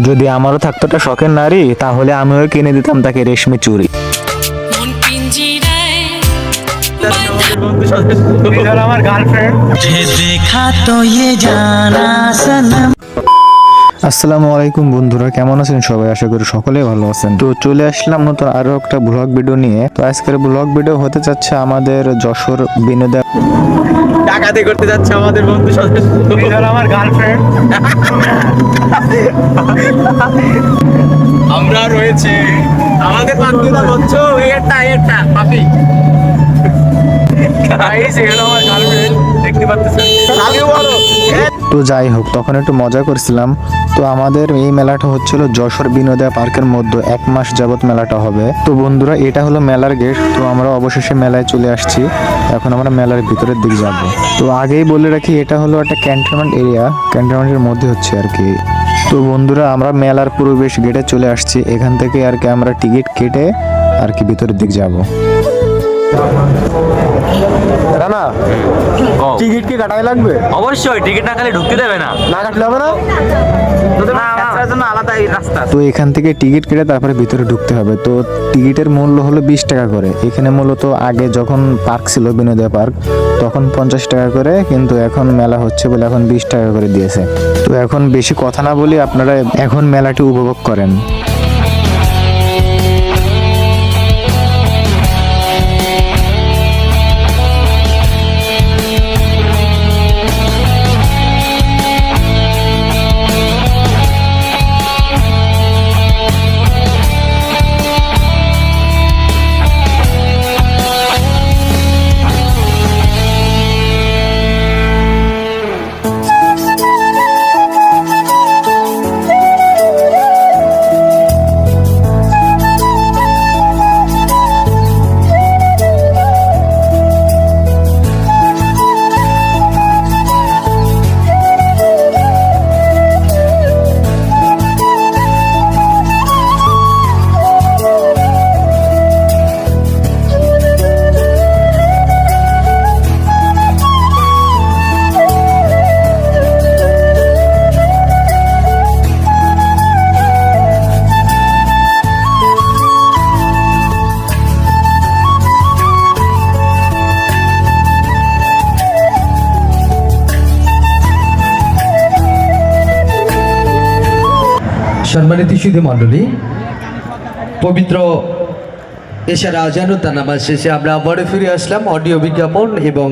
যদি আমারও থাকতো একটা শখের নারী তাহলে আমিও কিনে দিতাম তাকে রেশমি চুরি আসসালামু আলাইকুম বন্ধুরা কেমন আছেন সবাই? আশা করি সকলে ভালো আছেন। তো চলে আসলাম নতুন আরও একটা ব্লগ ভিডিও নিয়ে। তো আজকের ব্লগ ভিডিও হতে যাচ্ছে আমাদের যশোর বিনোদন ডাকাতি করতে যাচ্ছে আমাদের বন্ধু সদস্য আমার গার্লফ্রেন্ড আমরা রয়েছে আমাদের পান্তুদা বলছো এটা এটা পাপি। আমার গার্লফ্রেন্ড দেখতে পাচ্ছেন? তো যাই হোক তখন একটু মজা করছিলাম। তো আমাদের এই মেলাটা হচ্ছিল যশোর বিনোদয়া পার্কের মধ্যে এক মাস যাবত মেলাটা হবে। তো বন্ধুরা এটা হলো মেলার গেট। তো আমরা অবশেষে মেলায় চলে আসছি। এখন আমরা মেলার ভিতরের দিকে যাব। তো আগেই বলে রাখি এটা হলো একটা ক্যান্টনমেন্ট এরিয়া। ক্যান্টনমেন্টের মধ্যে হচ্ছে আর কি। তো বন্ধুরা আমরা মেলার পরিবেশ গেটে চলে আসছি। এখান থেকে আর কি আমরা টিকিট কেটে আর কি ভিতরের দিক যাব। রানা টিকিট কি কাটাই লাগবে? অবশ্যই টিকিট না খালি ঢুকতে দেবে না। না কাটলে হবে না? বাচ্চাদের জন্য আলাদা রাস্তা তো এখান থেকে টিকিট কেটে তারপরে ভিতরে ঢুকতে হবে। তো টিকিটের মূল্য হলো বিশ টাকা করে। এখানে মূলত আগে যখন পার্ক ছিল বিনোদয় পার্ক, তখন পঞ্চাশ টাকা করে, কিন্তু এখন মেলা হচ্ছে বলে এখন বিশ টাকা করে দিয়েছে। তো এখন বেশি কথা না বলি আপনারা এখন মেলাটি উপভোগ করেন। সম্মানিত সুধী মণ্ডলী, পবিত্র এছাড়া তা নামাজ শেষে আমরা আবারও ফিরে আসলাম, অডিও বিজ্ঞাপন এবং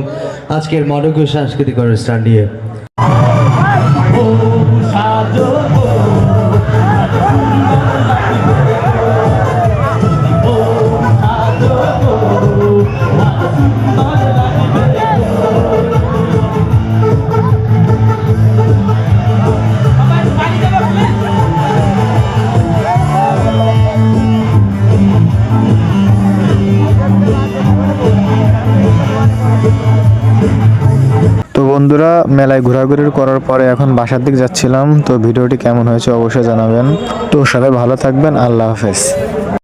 আজকের মনোজ্ঞ সাংস্কৃতিক অনুষ্ঠান নিয়ে। মেলায় ঘোরাঘুরি করার পরে এখন বাসার দিক যাচ্ছিলাম, তো ভিডিওটি কেমন হয়েছে অবশ্যই জানাবেন। তো সবাই ভালো থাকবেন, আল্লাহ হাফেজ।